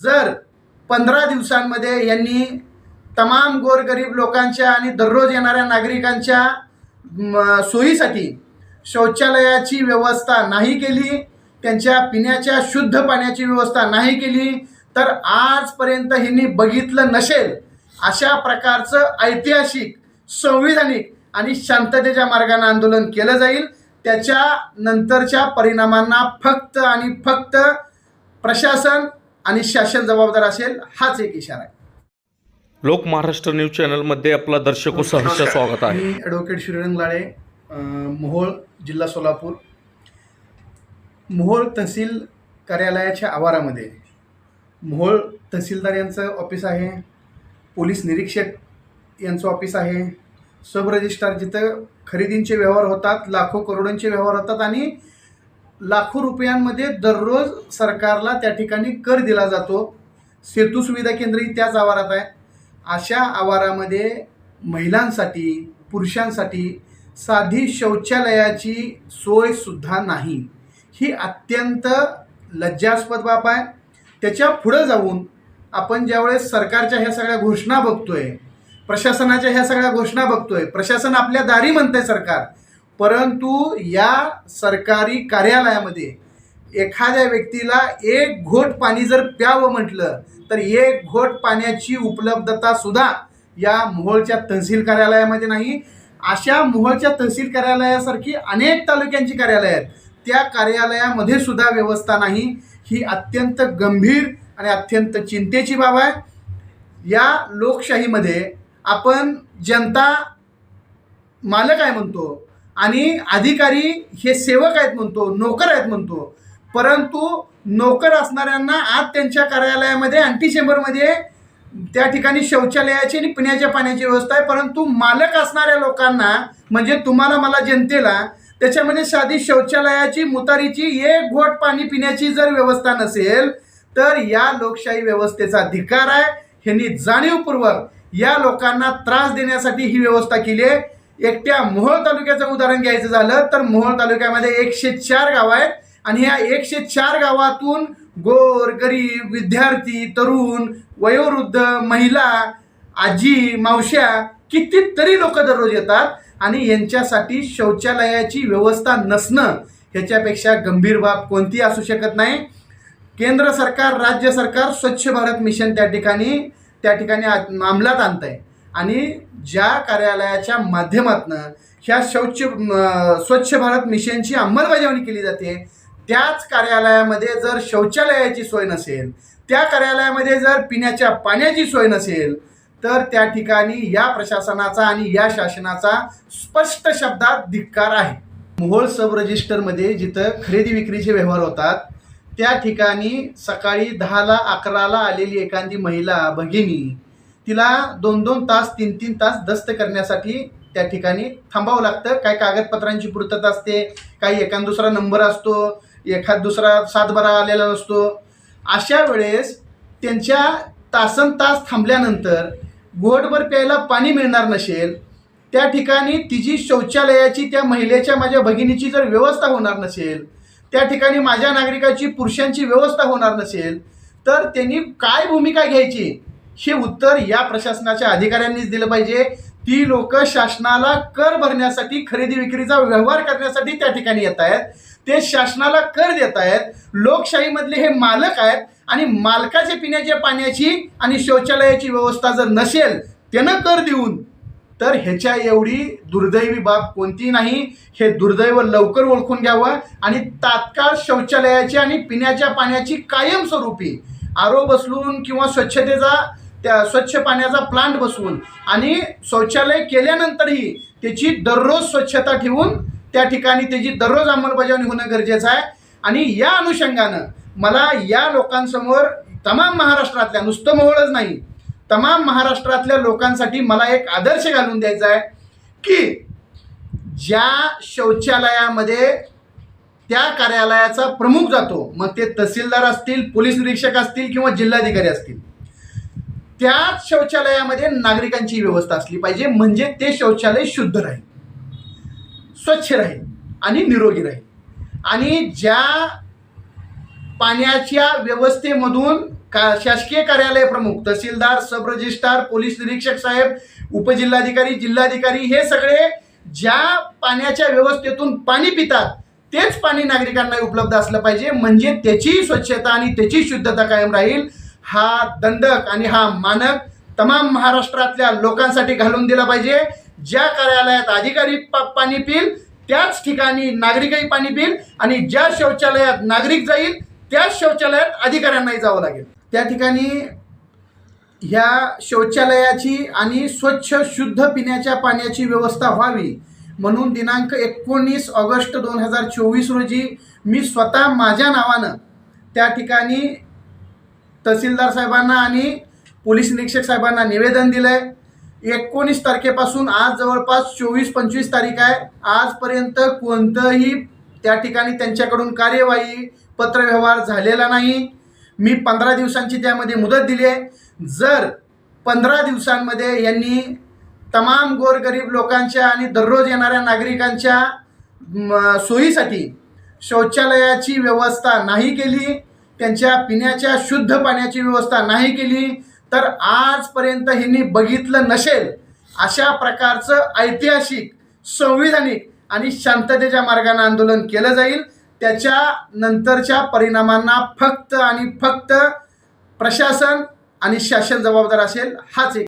जर पंधरा दिवसांमध्ये यांनी तमाम गोरगरीब लोकांच्या आणि दररोज येणाऱ्या नागरिकांच्या सोयीसाठी शौचालयाची व्यवस्था नाही केली त्यांच्या पिण्याच्या शुद्ध पाण्याची व्यवस्था नाही केली तर आजपर्यंत ह्यांनी बघितलं नसेल अशा प्रकारचं ऐतिहासिक संविधानिक आणि शांततेच्या मार्गाने आंदोलन केलं जाईल. त्याच्या नंतरच्या परिणामांना फक्त आणि फक्त प्रशासन आणि शासन जबाबदार असेल हाच एक इशारा आहे. लोक महाराष्ट्र न्यूज चॅनलमध्ये आपला दर्शक सहर्ष स्वागत आहे. मी ॲडव्होकेट श्रीरंग लाळे मोहोळ जिल्हा सोलापूर. मोहोळ तहसील कार्यालयाच्या आवारामध्ये मोहोळ तहसीलदार यांचं ऑफिस आहे पोलीस निरीक्षक यांचं ऑफिस आहे सब रजिस्ट्रार जिथं खरेदींचे व्यवहार होतात लाखो करोडोंचे व्यवहार होतात आणि लाखो रुपयांमध्ये दररोज सरकारला त्या ठिकाणी कर दिला जातो. सेतू सुविधा केंद्रही त्याच आवारात आहे. अशा आवारामध्ये महिलांसाठी पुरुषांसाठी साधी शौचालयाची सोयसुद्धा नाही. ही अत्यंत लज्जास्पद बाब आहे. त्याच्या पुढं जाऊन आपण ज्यावेळेस सरकारच्या ह्या सगळ्या घोषणा बघतोय प्रशासनाच्या ह्या सगळ्या घोषणा बघतोय प्रशासन आपल्या दारी म्हणतंय सरकार परंतु या सरकारी कार्यालयामध्ये एखाद्या व्यक्तीला एक घोट पाणी जर प्यावं म्हटलं तर एक घोट पाण्याची उपलब्धता सुद्धा या मोहोळच्या तहसील कार्यालयामध्ये नाही. अशा मोहोळच्या तहसील कार्यालयासारखी अनेक तालुक्यांची कार्यालय आहेत. त्या कार्यालयामध्ये सुद्धा व्यवस्था नाही. ही अत्यंत गंभीर आणि अत्यंत चिंतेची बाब आहे. या लोकशाहीमध्ये आपण जनता मालक आहे म्हणतो. आणि अधिकारी हे सेवक आहेत म्हणतो नोकर आहेत म्हणतो. परंतु नोकर असणाऱ्यांना आज त्यांच्या कार्यालयामध्ये अँटी चेंबरमध्ये त्या ठिकाणी शौचालयाची आणि पिण्याच्या पाण्याची व्यवस्था आहे. परंतु मालक असणाऱ्या लोकांना म्हणजे तुम्हाला मला जनतेला त्याच्यामध्ये साधी शौचालयाची मुतारीची एक घोट पाणी पिण्याची जर व्यवस्था नसेल तर या लोकशाही व्यवस्थेचा अधिकार आहे. ह्यांनी जाणीवपूर्वक या लोकांना त्रास देण्यासाठी ही व्यवस्था केली आहे. एकट्या मोहोळ तालुक्याचं उदाहरण घ्यायचं झालं तर मोहोळ तालुक्यामध्ये एकशे चार गावं आहेत. आणि ह्या एकशे चार गावातून गोर गरीब विद्यार्थी तरुण वयोवृद्ध महिला आजी मावश्या कितीतरी लोक दररोज येतात आणि यांच्यासाठी शौचालयाची व्यवस्था नसणं ह्याच्यापेक्षा गंभीर बाब कोणती असू शकत नाही. केंद्र सरकार राज्य सरकार स्वच्छ भारत मिशन त्या ठिकाणी त्या ठिकाणी अंमलात आणत आहे आणि ज्या कार्यालयाच्या माध्यमातनं ह्या शौच स्वच्छ भारत मिशनची अंमलबजावणी केली जाते त्याच कार्यालयामध्ये जर शौचालयाची सोय नसेल त्या कार्यालयामध्ये जर पिण्याच्या पाण्याची सोय नसेल तर त्या ठिकाणी या प्रशासनाचा आणि या शासनाचा स्पष्ट शब्दात धिक्कार आहे. मोहोळ सब रजिस्टरमध्ये जिथं खरेदी विक्रीचे व्यवहार होतात त्या ठिकाणी सकाळी दहाला अकराला आलेली एखादी महिला भगिनी तिला दोन दोन तास तीन तीन तास दस्त करण्यासाठी त्या ठिकाणी थांबावं लागतं. काही कागदपत्रांची पूर्तता असते काही एखाद दुसरा नंबर असतो एखाद दुसरा सातबारा आलेला नसतो अशा वेळेस त्यांच्या तासन तास थांबल्यानंतर घोटभर प्यायला पाणी मिळणार नसेल त्या ठिकाणी तिची शौचालयाची त्या महिलेच्या माझ्या भगिनीची जर व्यवस्था होणार नसेल त्या ठिकाणी माझ्या नागरिकाची पुरुषांची व्यवस्था होणार नसेल तर त्यांनी काय भूमिका घ्यायची? हे उत्तर या प्रशासनाच्या अधिकाऱ्यांनीच दिलं पाहिजे. ती लोक शासनाला कर भरण्यासाठी खरेदी विक्रीचा व्यवहार करण्यासाठी त्या ठिकाणी येत आहेत. ते शासनाला कर देत आहेत. लोकशाहीमधले हे मालक आहेत आणि मालकाच्या पिण्याच्या पाण्याची आणि शौचालयाची व्यवस्था जर नसेल त्यानं कर देऊन तर ह्याच्या एवढी दुर्दैवी बाब कोणती नाही. हे दुर्दैव लवकर ओळखून घ्यावं आणि तात्काळ शौचालयाची आणि पिण्याच्या पाण्याची कायमस्वरूपी आरो बसलून किंवा स्वच्छतेचा त्या स्वच्छ पाण्याचा प्लांट बसवून आणि शौचालय केल्यानंतरही त्याची दररोज स्वच्छता ठेवून त्या ठिकाणी त्याची दररोज अंमलबजावणी होणं गरजेचं आहे. आणि या अनुषंगानं मला या लोकांसमोर तमाम महाराष्ट्रातल्या नुसतं मोहळच नाही तमाम महाराष्ट्रातल्या लोकांसाठी मला एक आदर्श घालून द्यायचा आहे की ज्या शौचालयामध्ये त्या कार्यालयाचा प्रमुख जातो मग ते तहसीलदार असतील पोलीस निरीक्षक असतील किंवा जिल्हाधिकारी असतील त्याच शौचालयामध्ये नागरिकांची व्यवस्था असली पाहिजे म्हणजे ते शौचालय शुद्ध राहील स्वच्छ राहील आणि निरोगी राहील. आणि ज्या पाण्याच्या व्यवस्थेमधून का शासकीय कार्यालय प्रमुख तहसीलदार सब रजिस्ट्रार पोलीस निरीक्षक साहेब उपजिल्हाधिकारी जिल्हाधिकारी हे सगळे ज्या पाण्याच्या व्यवस्थेतून पाणी पितात तेच पाणी नागरिकांना उपलब्ध असलं पाहिजे म्हणजे त्याची स्वच्छता आणि त्याची शुद्धता कायम राहील. हा दंडक आणि हा मानक तमाम महाराष्ट्रातल्या लोकांसाठी घालून दिला पाहिजे. ज्या कार्यालयात अधिकारी पा- पाणी पिल त्याच ठिकाणी नागरिकही पाणी पिल आणि ज्या शौचालयात नागरिक जाईल त्याच शौचालयात अधिकाऱ्यांनाही जावं लागेल. त्या ठिकाणी ह्या शौचालयाची आणि स्वच्छ शुद्ध पिण्याच्या पाण्याची व्यवस्था व्हावी म्हणून दिनांक एकोणीस ऑगस्ट दोन हजार चोवीस रोजी मी स्वतः माझ्या नावानं त्या ठिकाणी तहसीलदार साहेबांना आणि पोलीस निरीक्षक साहेबांना निवेदन दिलंय. एकोणीस तारखेपासून आज जवळपास चोवीस पंचवीस तारीख आहे. आजपर्यंत कोणतंही त्या ठिकाणी त्यांच्याकडून कार्यवाही पत्रव्यवहार झालेला नाही. मी पंधरा दिवसांची त्यामध्ये मुदत दिली आहे. जर पंधरा दिवसांमध्ये यांनी तमाम गोरगरीब लोकांच्या आणि दररोज येणाऱ्या नागरिकांच्या म, सोयीसाठी शौचालयाची व्यवस्था नाही केली त्यांच्या पिण्याच्या शुद्ध पाण्याची व्यवस्था नाही केली तर आजपर्यंत ह्यांनी बघितलं नसेल अशा प्रकारचं ऐतिहासिक संविधानिक आणि शांततेच्या मार्गाने आंदोलन केलं जाईल. त्याच्या नंतरच्या परिणामांना फक्त आणि फक्त प्रशासन आणि शासन जबाबदार असेल हाच एक